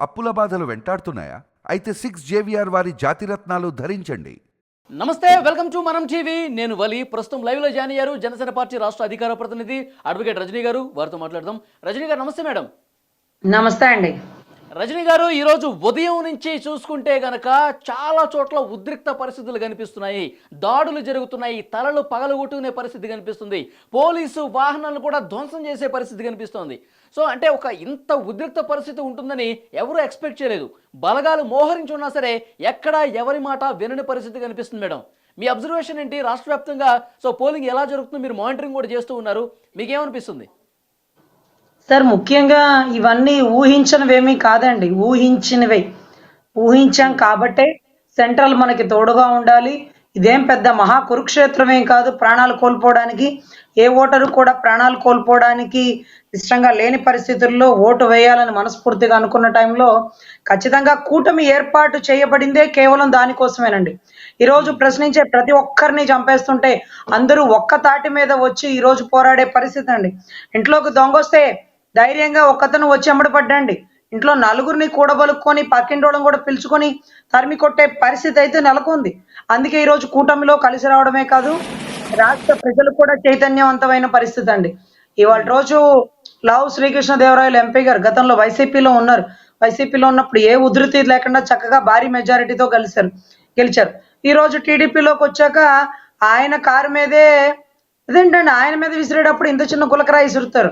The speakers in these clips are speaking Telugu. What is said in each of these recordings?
అప్పుల బాధలు వెంటాడుతున్నాయా? అయితే సిక్స్ జేవిఆర్ వారి జాతిరత్నాలు ధరించండి. నమస్తే వెల్కమ్ టు మనం టీవీ. నేను వలి. ప్రస్తుతం లైవ్లో జాయిన్ అయ్యారు జనసేన పార్టీ రాష్ట్ర అధికార ప్రతినిధి అడ్వకేట్ రజనీ గారు. వారితో మాట్లాడదాం. రజనీ గారు నమస్తే మేడం. నమస్తే అండి. రజనీ గారు ఈరోజు ఉదయం నుంచి చూసుకుంటే గనక చాలా చోట్ల ఉద్రిక్త పరిస్థితులు కనిపిస్తున్నాయి. దాడులు జరుగుతున్నాయి. తలలు పగలగొట్టుకునే పరిస్థితి కనిపిస్తుంది. పోలీసు వాహనాలను కూడా ధ్వంసం చేసే పరిస్థితి కనిపిస్తోంది. సో అంటే ఒక ఇంత ఉద్రిక్త పరిస్థితి ఉంటుందని ఎవరూ ఎక్స్పెక్ట్ చేయలేదు. బలగాలు మోహరించి ఉన్నా సరే ఎక్కడా ఎవరి మాట వినని పరిస్థితి కనిపిస్తుంది మేడం. మీ అబ్జర్వేషన్ ఏంటి? రాష్ట్ర వ్యాప్తంగా సో పోలింగ్ ఎలా జరుగుతుందో మీరు మానిటరింగ్ కూడా చేస్తూ ఉన్నారు. మీకేమనిపిస్తుంది? సార్ ముఖ్యంగా ఇవన్నీ ఊహించినవేమీ కాదండి. ఊహించినవే. ఊహించాం కాబట్టే సెంట్రల్ మనకి తోడుగా ఉండాలి. ఇదేం పెద్ద మహా కురుక్షేత్రమేం కాదు. ప్రాణాలు కోల్పోవడానికి ఏ ఓటరు కూడా ప్రాణాలు కోల్పోవడానికి ఇష్టంగా లేని పరిస్థితుల్లో ఓటు వేయాలని మనస్ఫూర్తిగా అనుకున్న టైంలో ఖచ్చితంగా కూటమి ఏర్పాటు చేయబడిందే కేవలం దానికోసమేనండి. ఈరోజు ప్రశ్నించే ప్రతి ఒక్కరిని చంపేస్తుంటే అందరూ ఒక్క తాటి మీద వచ్చి ఈరోజు పోరాడే పరిస్థితి అండి. ఇంట్లోకి దొంగొస్తే ధైర్యంగా ఒక్కతను వచ్చి అమ్మడపడ్డండి ఇంట్లో నలుగురిని కూడబలుక్కొని పక్కింటోళ్ళని కూడా పిలుచుకొని తరిమి కొట్టే పరిస్థితి అయితే నెలకొంది. అందుకే ఈరోజు కూటమిలో కలిసి రావడమే కాదు రాష్ట్ర ప్రజలు కూడా చైతన్యవంతమైన పరిస్థితి అండి. ఇవాళ రోజు లావు శ్రీకృష్ణదేవరాయలు ఎంపీ గారు గతంలో వైసీపీలో ఉన్నారు. వైసీపీలో ఉన్నప్పుడు ఏ ఉధృతి లేకుండా చక్కగా భారీ మెజారిటీతో కలిశారు గెలిచారు. ఈ రోజు టీడీపీలోకి వచ్చాక ఆయన కారు మీదే అదేంటండి ఆయన మీద విసిరేటప్పుడు ఇంత చిన్న గులకరాయి విసురుతారు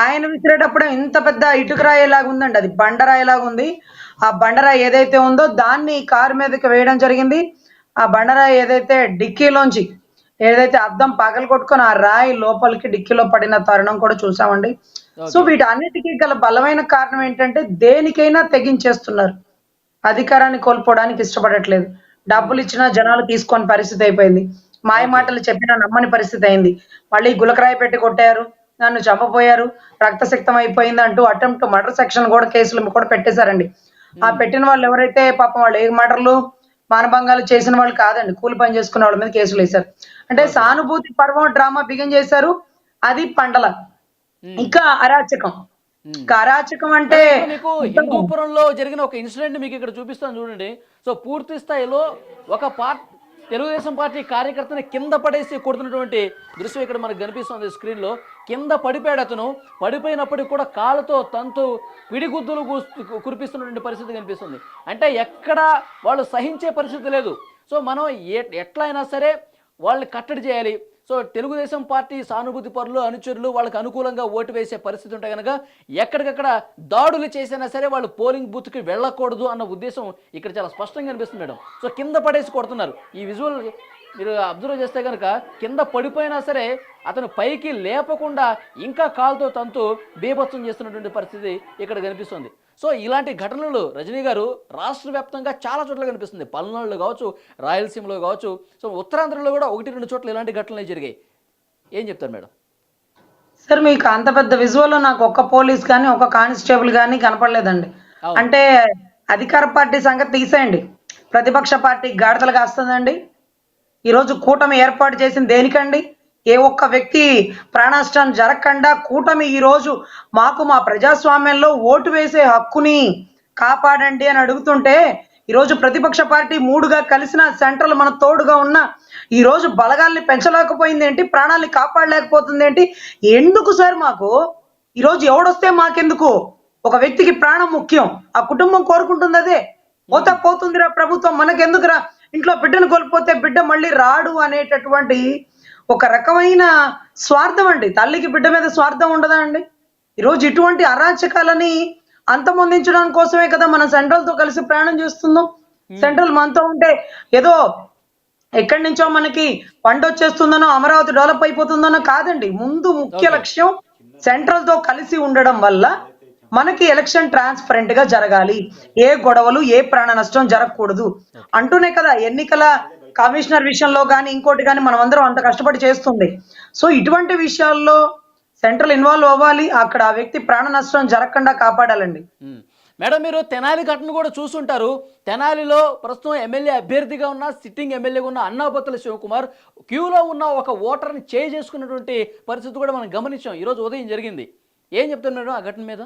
ఆయన విసిరేటప్పుడు ఇంత పెద్ద ఇటుకరాయి లాగా ఉందండి. అది బండరాయి లాగా ఉంది. ఆ బండరాయి ఏదైతే ఉందో దాన్ని కారు మీదకి వేయడం జరిగింది. ఆ బండరాయి ఏదైతే డిక్కీలోంచి ఏదైతే అద్దం పగలు కొట్టుకొని ఆ రాయి లోపలికి డిక్కీలో పడిన తరుణం కూడా చూసామండి. సో వీటన్నిటికీ గల బలమైన కారణం ఏంటంటే దేనికైనా తెగించేస్తున్నారు. అధికారాన్ని కోల్పోవడానికి ఇష్టపడట్లేదు. డబ్బులు ఇచ్చినా జనాలు తీసుకొని పరిస్థితి అయిపోయింది. మాయ మాటలు చెప్పినా నమ్మని పరిస్థితి అయింది. మళ్ళీ గులకరాయి పెట్టి కొట్టారు. నన్ను చంపపోయారు రక్తసిక్తం అయిపోయింది అంటూ అటెంప్ట్ మర్డర్ సెక్షన్ కూడా కేసులు కూడా పెట్టేశారండి. ఆ పెట్టిన వాళ్ళు ఎవరైతే పాపం వాళ్ళు ఏ మర్డర్లు మానభంగాలు చేసిన వాళ్ళు కాదండి కూలి పని చేసుకున్న వాళ్ళ మీద కేసులు వేశారు. అంటే సానుభూతి పర్వం డ్రామా బిగిన్ చేశారు అది పండల. ఇంకా అరాచకం. అరాచకం అంటే మీకు హిందూపురంలో జరిగిన ఒక ఇన్సిడెంట్ మీకు ఇక్కడ చూపిస్తాను చూడండి. సో పూర్తి స్థాయిలో ఒక పార్ట్ తెలుగుదేశం పార్టీ కార్యకర్తని కింద పడేసి కొడుతున్నటువంటి దృశ్యం ఇక్కడ మనకు కనిపిస్తుంది స్క్రీన్లో. కింద పడిపోయాడు అతను. పడిపోయినప్పటికి కూడా కాలుతో తంతు పిడిగుద్దులు కురిపిస్తున్నటువంటి పరిస్థితి కనిపిస్తుంది. అంటే ఎక్కడ వాళ్ళు సహించే పరిస్థితి లేదు. సో మనం ఎట్లయినా సరే వాళ్ళని కట్టడి చేయాలి. సో తెలుగుదేశం పార్టీ సానుభూతి పరులు అనుచరులు వాళ్ళకి అనుకూలంగా ఓటు వేసే పరిస్థితి ఉంటే కనుక ఎక్కడికక్కడ దాడులు చేసినా సరే వాళ్ళు పోలింగ్ బూత్కి వెళ్ళకూడదు అన్న ఉద్దేశం ఇక్కడ చాలా స్పష్టంగా కనిపిస్తుంది మేడం. సో కింద పడేసి కొడుతున్నారు. ఈ విజువల్ మీరు అబ్జర్వ్ చేస్తే కనుక కింద పడిపోయినా సరే అతను పైకి లేపకుండా ఇంకా కాలుతో తంతు బీభత్సం చేస్తున్నటువంటి పరిస్థితి ఇక్కడ కనిపిస్తుంది. సో ఇలాంటి ఘటనలు రజనీ గారు రాష్ట్ర వ్యాప్తంగా చాలా చోట్ల కనిపిస్తుంది. పల్నాడులో కావచ్చు రాయలసీమలో కావచ్చు. సో ఉత్తరాంధ్రలో కూడా ఒకటి రెండు చోట్ల ఇలాంటి ఘటనలు జరిగాయి. ఏం చెప్తారు మేడం? సార్ మీకు అంత పెద్ద విజువల్ నాకు ఒక్క పోలీస్ కానీ ఒక కానిస్టేబుల్ కానీ కనపడలేదండి. అంటే అధికార పార్టీ సంగతి తీసేయండి. ప్రతిపక్ష పార్టీ గాడిదలు కాస్తుందండి. ఈరోజు కూటమి ఏర్పాటు చేసింది దేనికండి? ఏ ఒక్క వ్యక్తి ప్రాణాష్టం జరగకుండా కూటమి ఈరోజు మాకు మా ప్రజాస్వామ్యంలో ఓటు వేసే హక్కుని కాపాడండి అని అడుగుతుంటే ఈరోజు ప్రతిపక్ష పార్టీ మూడుగా కలిసిన సెంట్రల్ మన తోడుగా ఉన్న ఈరోజు బలగాల్ని పెంచలేకపోయింది ఏంటి? ప్రాణాల్ని కాపాడలేకపోతుంది ఏంటి? ఎందుకు సార్ మాకు? ఈరోజు ఎవడొస్తే మాకెందుకు? ఒక వ్యక్తికి ప్రాణం ముఖ్యం. ఆ కుటుంబం కోరుకుంటుంది అదే. పోతా పోతుందిరా ప్రభుత్వం. మనకెందుకురా? ఇంట్లో బిడ్డను కోల్పోతే బిడ్డ మళ్ళీ రాడు అనేటటువంటి ఒక రకమైన స్వార్థం అండి. తల్లికి బిడ్డ మీద స్వార్థం ఉండదా అండి? ఈరోజు ఇటువంటి అరాచకాలని అంతమొందించడం కోసమే కదా మనం సెంట్రల్తో కలిసి ప్రయాణం చేస్తున్నాం. సెంట్రల్ మనతో ఉంటే ఏదో ఎక్కడి నుంచో మనకి పంట వచ్చేస్తుందనో అమరావతి డెవలప్ అయిపోతుందనో కాదండి. ముందు ముఖ్య లక్ష్యం సెంట్రల్తో కలిసి ఉండడం వల్ల మనకి ఎలక్షన్ ట్రాన్స్పరెంట్గా జరగాలి. ఏ గొడవలు ఏ ప్రాణ నష్టం జరగకూడదు. అంటూనే కదా ఎన్నికల కమిషనర్ విషయంలో కానీ ఇంకోటి కానీ మనం అందరం అంత కష్టపడి చేస్తుంది. సో ఇటువంటి విషయాల్లో సెంట్రల్ ఇన్వాల్వ్ అవ్వాలి. అక్కడ ఆ వ్యక్తి ప్రాణ నష్టం జరగకుండా కాపాడాలండి. మేడం మీరు తెనాలి ఘటన కూడా చూసుంటారు. తెనాలిలో ప్రస్తుతం ఎమ్మెల్యే అభ్యర్థిగా ఉన్న సిట్టింగ్ ఎమ్మెల్యేగా ఉన్న అన్నాపతుల శివకుమార్ క్యూలో ఉన్న ఒక ఓటర్ని చేయి చేసుకున్నటువంటి పరిస్థితి కూడా మనం గమనించాం. ఈరోజు ఉదయం జరిగింది. ఏం చెప్తున్నాడు ఆ ఘటన మీద?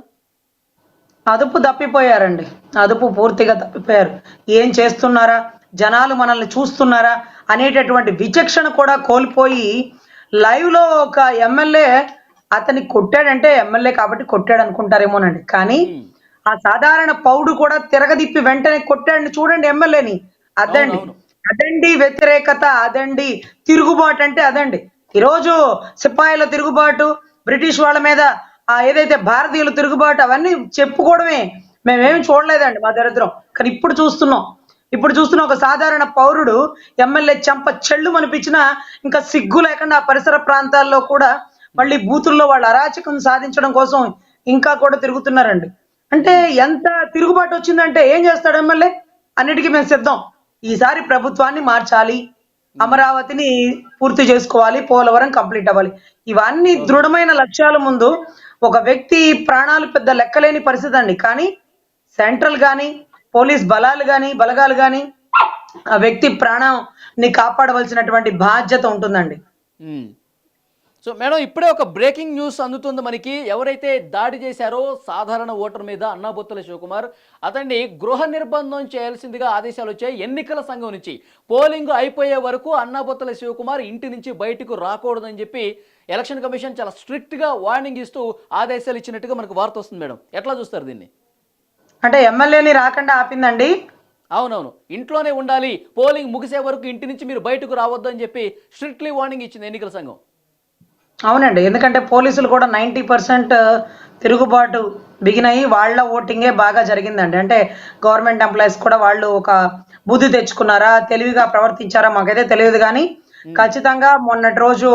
అదుపు తప్పిపోయారండి. అదుపు పూర్తిగా తప్పిపోయారు. ఏం చేస్తున్నారా? జనాలు మనల్ని చూస్తున్నారా? అనేటటువంటి విచక్షణ కూడా కోల్పోయి లైవ్లో ఒక ఎమ్మెల్యే అతన్ని కొట్టాడంటే ఎమ్మెల్యే కాబట్టి కొట్టాడు అనుకుంటారేమోనండి కానీ ఆ సాధారణ పౌడు కూడా తిరగదిప్పి వెంటనే కొట్టాడని చూడండి ఎమ్మెల్యేని. అదండి. అదండి వ్యతిరేకత అదండి తిరుగుబాటు అంటే అదండి. ఈరోజు సిపాయిల తిరుగుబాటు బ్రిటిష్ వాళ్ళ మీద ఏదైతే భారతీయుల తిరుగుబాటు అవన్నీ చెప్పుకోవడమే మేమేమి చూడలేదండి మా దరిద్రం. కానీ ఇప్పుడు చూస్తున్నాం. ఇప్పుడు చూస్తున్న ఒక సాధారణ పౌరుడు ఎమ్మెల్యే చెంప చెళ్ళు అనిపించినా ఇంకా సిగ్గు లేకుండా పరిసర ప్రాంతాల్లో కూడా మళ్ళీ బూతుల్లో వాళ్ళ అరాచకం సాధించడం కోసం ఇంకా కూడా తిరుగుతున్నారండి. అంటే ఎంత తిరుగుబాటు వచ్చిందంటే ఏం చేస్తాడు ఎమ్మెల్యే? అన్నిటికీ మేము సిద్ధం. ఈసారి ప్రభుత్వాన్ని మార్చాలి. అమరావతిని పూర్తి చేసుకోవాలి. పోలవరం కంప్లీట్ అవ్వాలి. ఇవన్నీ దృఢమైన లక్ష్యాల ముందు ఒక వ్యక్తి ప్రాణాలు పెద్ద లెక్కలేని పరిస్థితి అండి. కానీ సెంట్రల్ కానీ పోలీస్ బలాలు కానీ బలగాలు కానీ ఆ వ్యక్తి ప్రాణాన్ని కాపాడవలసినటువంటి బాధ్యత ఉంటుందండి. సో మేడం ఇప్పుడే ఒక బ్రేకింగ్ న్యూస్ అందుతుంది మనకి. ఎవరైతే దాడి చేశారో సాధారణ ఓటర్ మీద అన్నాబొత్తుల శివకుమార్ అతన్ని గృహ నిర్బంధం చేయాల్సిందిగా ఆదేశాలు వచ్చాయి ఎన్నికల సంఘం నుంచి. పోలింగ్ అయిపోయే వరకు అన్నాబొత్తుల శివకుమార్ ఇంటి నుంచి బయటకు రాకూడదని చెప్పి ఎలక్షన్ కమిషన్ చాలా స్ట్రిక్ట్గా వార్నింగ్ ఇస్తూ ఆదేశాలు ఇచ్చినట్టుగా మనకు వార్త వస్తుంది మేడం. ఎట్లా చూస్తారు దీన్ని? అంటే ఎమ్మెల్యేని రాకుండా ఆపిందండి? అవునవును. ఇంట్లోనే ఉండాలి. పోలింగ్ ముగిసే వరకు ఇంటి నుంచి మీరు బయటకు రావద్దు అని చెప్పి స్ట్రిక్ట్లీ వార్నింగ్ ఇచ్చింది ఎన్నికల సంఘం. అవునండి. ఎందుకంటే పోలీసులు కూడా నైంటీ పర్సెంట్ తిరుగుబాటు బిగినయి. వాళ్ళ ఓటింగే బాగా జరిగిందండి. అంటే గవర్నమెంట్ ఎంప్లాయీస్ కూడా వాళ్ళు ఒక బుద్ధి తెచ్చుకున్నారా? తెలివిగా ప్రవర్తించారా? మాకైతే తెలియదు కానీ ఖచ్చితంగా మొన్నటి రోజు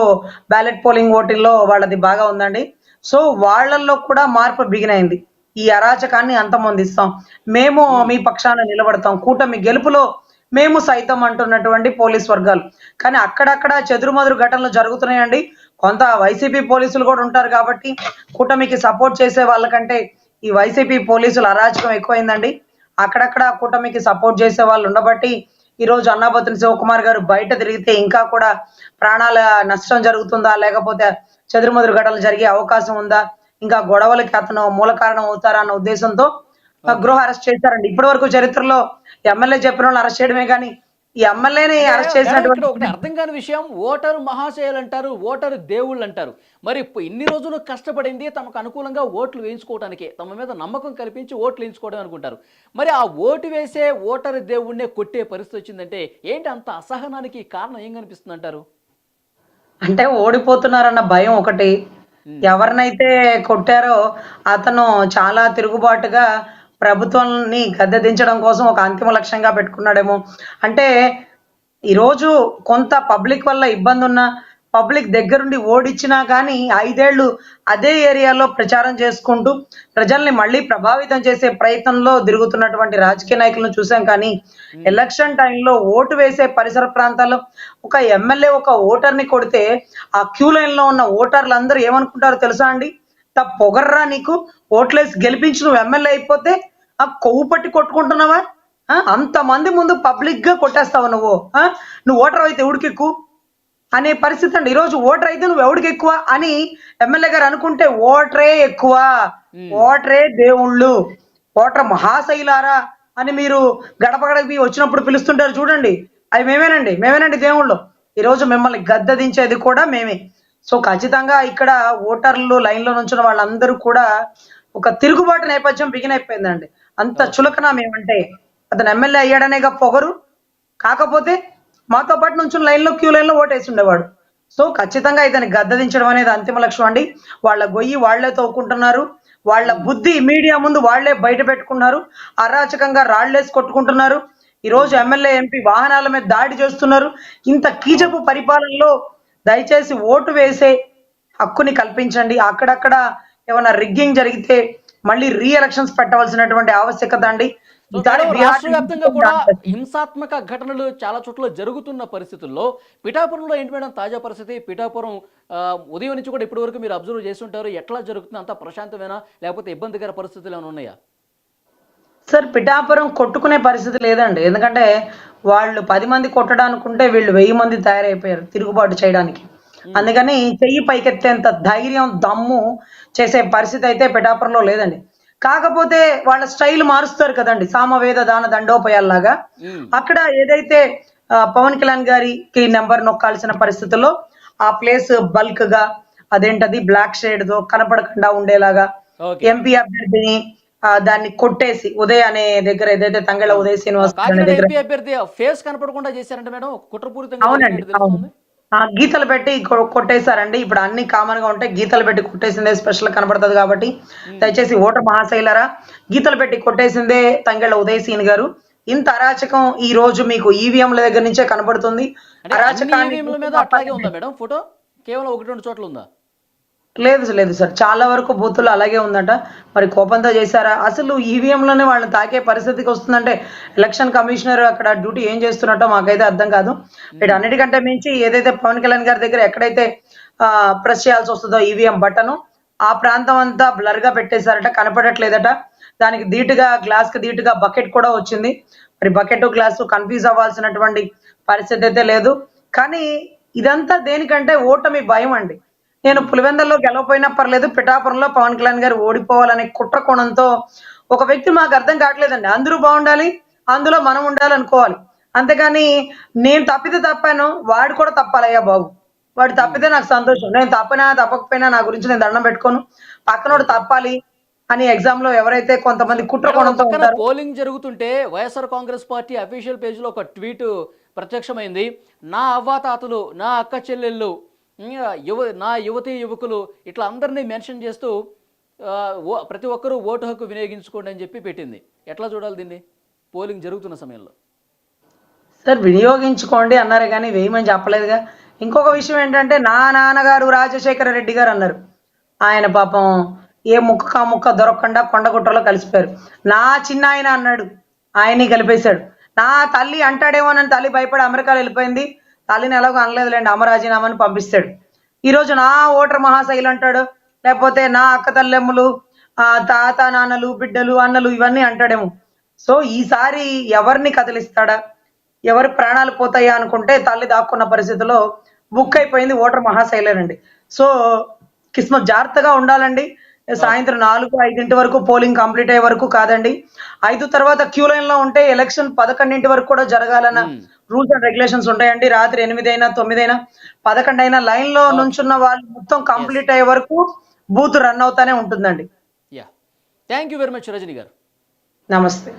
బ్యాలెట్ పోలింగ్ ఓటింగ్లో వాళ్ళది బాగా ఉందండి. సో వాళ్ళల్లో కూడా మార్పు బిగినైంది. ఈ అరాచకాన్ని అంతమొందిస్తాం మేము. మీ పక్షాన నిలబడతాం. కూటమి గెలుపులో మేము సైతం అంటున్నటువంటి పోలీస్ వర్గాలు. కానీ అక్కడక్కడ చెదురుమదురు ఘటనలు జరుగుతున్నాయండి. కొంత వైసీపీ పోలీసులు కూడా ఉంటారు కాబట్టి కూటమికి సపోర్ట్ చేసే వాళ్ళకంటే ఈ వైసీపీ పోలీసులు అరాచకం ఎక్కువైందండి. అక్కడక్కడ కూటమికి సపోర్ట్ చేసే వాళ్ళు ఉండబట్టి ఈ రోజు అన్నాబత్తుని శివకుమార్ గారు బయట తిరిగితే ఇంకా కూడా ప్రాణాల నష్టం జరుగుతుందా? లేకపోతే చెదురుమదురు ఘటనలు జరిగే అవకాశం ఉందా? ఇంకా గొడవలకి అతను మూల కారణం అవుతారా అన్న ఉద్దేశంతో గృహ అరెస్ట్ చేశారండి. ఇప్పటి వరకు చరిత్రలో ఎమ్మెల్యే చెప్పిన వాళ్ళు అరెస్ట్ చేయడమే కానీ ఈ ఎమ్మెల్యేని అరెస్ట్ చేసినటువంటి ఒకటి అర్థం కాని విషయం ఓటరు మహాశయులు అంటారు ఓటరు దేవుళ్ళు అంటారు మరి ఇన్ని రోజులు కష్టపడింది తమకు అనుకూలంగా ఓట్లు వేయించుకోవడానికి తమ మీద నమ్మకం కల్పించి ఓట్లు వేయించుకోవడం అనుకుంటారు. మరి ఆ ఓటు వేసే ఓటరు దేవుణ్ణే కొట్టే పరిస్థితి వచ్చిందంటే ఏంటి అంత అసహనానికి కారణం ఏం కనిపిస్తుంది అంటారు అంటే ఓడిపోతున్నారన్న భయం ఒకటి. ఎవరినైతే కొట్టారో అతను చాలా తిరుగుబాటుగా ప్రభుత్వాన్ని గద్దె దించడం కోసం ఒక అంతిమ లక్ష్యంగా పెట్టుకున్నాడేమో. అంటే ఈరోజు కొంత పబ్లిక్ వల్ల ఇబ్బంది ఉన్న పబ్లిక్ దగ్గరుండి ఓడించినా కానీ ఐదేళ్ళు అదే ఏరియాలో ప్రచారం చేసుకుంటూ ప్రజల్ని మళ్ళీ ప్రభావితం చేసే ప్రయత్నంలో తిరుగుతున్నటువంటి రాజకీయ నాయకులను చూసాం కానీ ఎలక్షన్ టైంలో ఓటు వేసే పరిసర ప్రాంతాల్లో ఒక ఎమ్మెల్యే ఒక ఓటర్ని కొడితే ఆ క్యూ లైన్లో ఉన్న ఓటర్లు అందరూ ఏమనుకుంటారో తెలుసా అండి? పొగర్రా నీకు? ఓట్లేసి గెలిపించి నువ్వు ఎమ్మెల్యే అయిపోతే ఆ కొవ్వు పట్టి కొట్టుకుంటున్నావా? అంతమంది ముందు పబ్లిక్గా కొట్టేస్తావు నువ్వు. ఆ? నువ్వు ఓటర్ అయితే ఎవడికెక్కు? అనే పరిస్థితి అండి. ఈరోజు ఓటర్ అయితే నువ్వు ఎవడికి ఎక్కువ? అని ఎమ్మెల్యే గారు అనుకుంటే ఓటరే ఎక్కువ. ఓటరే దేవుళ్ళు. ఓటర్ మహాశైలారా అని మీరు గడప గడపకి వచ్చినప్పుడు పిలుస్తుంటారు చూడండి. అవి మేమేనండి. మేమేనండి దేవుళ్ళు. ఈరోజు మిమ్మల్ని గద్దె దించేది కూడా మేమే. సో ఖచ్చితంగా ఇక్కడ ఓటర్లు లైన్లో నుంచిన వాళ్ళందరూ కూడా ఒక తిరుగుబాటు నేపథ్యం బిగిన్ అయిపోయిందండి. అంత చులకన మేమంటే అతను ఎమ్మెల్యే అయ్యాడనేగా పొగరు. కాకపోతే మాతో పాటు నుంచి లైన్లో క్యూ లైన్లో ఓటేసి ఉండేవాడు. సో ఖచ్చితంగా ఇతని గద్దదించడం అనేది అంతిమ లక్ష్యం అండి. వాళ్ళ గొయ్యి వాళ్ళే తవ్వుకుంటున్నారు వాళ్ళ బుద్ధి మీడియా ముందు వాళ్ళే బయట పెట్టుకున్నారు. అరాచకంగా రాళ్ళేసి కొట్టుకుంటున్నారు. ఈ రోజు ఎమ్మెల్యే ఎంపీ వాహనాల మీద దాడి చేస్తున్నారు. ఇంత కీచపు పరిపాలనలో దయచేసి ఓటు వేసే హక్కుని కల్పించండి. అక్కడక్కడ ఏమైనా రిగ్గింగ్ జరిగితే మళ్ళీ రీ ఎలక్షన్స్ పెట్టవలసినటువంటి ఆవశ్యకత అండి. రాష్ట్ర వ్యాప్తంగా కూడా హింసాత్మక ఘటనలు చాలా చోట్ల జరుగుతున్న పరిస్థితుల్లో పిఠాపురంలో ఏంటి మేడం తాజా పరిస్థితి? పిఠాపురం ఉదయం నుంచి కూడా ఇప్పటి వరకు మీరు అబ్జర్వ్ చేస్తుంటారు. ఎట్లా జరుగుతుంది? అంత ప్రశాంతమేనా? లేకపోతే ఇబ్బందికర పరిస్థితులు ఏమైనా ఉన్నాయా? సార్ పిఠాపురం కొట్టుకునే పరిస్థితి లేదండి. ఎందుకంటే వాళ్ళు పది మంది కొట్టడానుకుంటే వీళ్ళు వెయ్యి మంది తయారైపోయారు తిరుగుబాటు చేయడానికి. అందుకని చెయ్యి పైకెత్తేంత ధైర్యం దమ్ము చేసే పరిస్థితి అయితే పిఠాపురంలో లేదండి. కాకపోతే వాళ్ళ స్టైల్ మారుస్తారు కదండి. సామవేద దాన దండోపయాల్లాగా. అక్కడ ఏదైతే పవన్ కళ్యాణ్ గారికి నెంబర్ నొక్కాల్సిన పరిస్థితుల్లో ఆ ప్లేస్ బల్క్గా అదేంటది బ్లాక్ షేడ్తో కనపడకుండా ఉండేలాగా ఎంపీ అభ్యర్థిని దాన్ని కొట్టేసి ఉదయ్ అనే దగ్గర ఏదైతే తంగళ ఉదయ్ శ్రీనివాస్ అభ్యర్థి ఫేస్ కనపడకుండా చేశారంట మేడం. కుట్రపూరితంగా అవునండి గీతలు పెట్టి కొట్టేశారండి. ఇప్పుడు అన్ని కామన్గా ఉంటాయి గీతలు పెట్టి కొట్టేసిందే స్పెషల్ కనబడుతుంది కాబట్టి దయచేసి ఓటర్ మహాశైలరా గీతలు పెట్టి కొట్టేసిందే తంగెళ్ళ ఉదయ్ సీన్ గారు. ఇంత అరాచకం ఈ రోజు మీకు ఈవీఎంల దగ్గర నుంచే కనబడుతుంది అరాచకాన్ని ఈవీఎంల మీద అట్లాగే ఉందా మేడం? ఫోటో? కేవలం ఒకటి రెండు చోట్ల ఉందా? లేదు లేదు సార్. చాలా వరకు బూతులు అలాగే ఉందట. మరి కోపంతో చేశారా? అసలు ఈవీఎంలోనే వాళ్ళని తాకే పరిస్థితికి వస్తుందంటే ఎలక్షన్ కమిషనర్ అక్కడ డ్యూటీ ఏం చేస్తున్నట్టో మాకైతే అర్థం కాదు. వీటి అన్నిటికంటే మించి ఏదైతే పవన్ కళ్యాణ్ గారి దగ్గర ఎక్కడైతే ప్రెస్ చేయాల్సి వస్తుందో ఈవీఎం బటన్ ఆ ప్రాంతం అంతా బ్లర్గా పెట్టేశారట కనపడట్లేదట. దానికి ధీటుగా గ్లాస్కి ధీటుగా బకెట్ కూడా వచ్చింది. మరి బకెట్ గ్లాసు కన్ఫ్యూజ్ అవ్వాల్సినటువంటి పరిస్థితి అయితే లేదు. కానీ ఇదంతా దేనికంటే ఓటమి భయం అండి. నేను పులివెందల్లో గెలవపోయినా పర్లేదు పిఠాపురంలో పవన్ కళ్యాణ్ గారు ఓడిపోవాలనే కుట్ర కోణంతో ఒక వ్యక్తి మాకు అర్థం కావట్లేదండి. అందరూ బాగుండాలి అందులో మనం ఉండాలి అనుకోవాలి. అంతేగాని నేను తప్పితే తప్పాను వాడు కూడా తప్పాలయ్యా బాబు. వాడు తప్పితే నాకు సంతోషం. నేను తప్పినా తప్పకపోయినా నా గురించి నేను దండం పెట్టుకోను. పక్కనోడు తప్పాలి అని ఎగ్జామ్లో ఎవరైతే కొంతమంది కుట్ర కోణంతో పోలింగ్ జరుగుతుంటే వైఎస్ఆర్ కాంగ్రెస్ పార్టీ అఫీషియల్ పేజ్లో ఒక ట్వీట్ ప్రత్యక్షమైంది. నా అవ్వాతాతలు నా అక్క చెల్లెళ్ళు యువ నా యువతి యువకులు ఇట్లా అందరినీ మెన్షన్ చేస్తూ ఓ- ప్రతి ఒక్కరూ ఓటు హక్కు వినియోగించుకోండి అని చెప్పి పెట్టింది. ఎట్లా చూడాలి దీన్ని? పోలింగ్ జరుగుతున్న సమయంలో. సార్ వినియోగించుకోండి అన్నారు కానీ వేయమని చెప్పలేదుగా. ఇంకొక విషయం ఏంటంటే నా నాన్నగారు రాజశేఖర రెడ్డి గారు అన్నారు. ఆయన పాపం ఏ ముక్క ముక్క దొరకకుండా కొండగుట్టలో కలిసిపోయారు. నా చిన్న ఆయన అన్నాడు. ఆయన్ని కలిపేశాడు. నా తల్లి అంటాడేమోనని తల్లి భయపడి అమెరికాలో వెళ్ళిపోయింది. తల్లిని ఎలాగో అనలేదులేండి అమరాజీనామాని పంపిస్తాడు. ఈరోజు నా ఓటర్ మహాశైలు అంటాడు లేకపోతే నా అక్క తల్లెమ్మలు ఆ తాత నాన్నలు బిడ్డలు అన్నలు ఇవన్నీ అంటాడేమో. సో ఈసారి ఎవరిని కదిలిస్తాడా? ఎవరి ప్రాణాలు పోతాయా అనుకుంటే తల్లి దాక్కున్న పరిస్థితిలో బుక్ అయిపోయింది ఓటర్ మహాశైలేనండి. సో కిస్మత్ జాగ్రత్తగా ఉండాలండి. సాయంత్రం నాలుగు ఐదింటి వరకు పోలింగ్ కంప్లీట్ అయ్యే వరకు కాదండి. ఐదు తర్వాత క్యూ లైన్లో ఉంటే ఎలక్షన్ పదకొండింటి వరకు కూడా జరగాలన్న రూల్స్ అండ్ రెగ్యులేషన్స్ ఉంటాయండి. రాత్రి ఎనిమిది అయినా తొమ్మిది అయినా పదకొండు అయినా లైన్లో నుంచున్న వాళ్ళు మొత్తం కంప్లీట్ అయ్యే వరకు బూత్ రన్ అవుతానే ఉంటుందండి. Thank you very much Rajani garu. నమస్తే.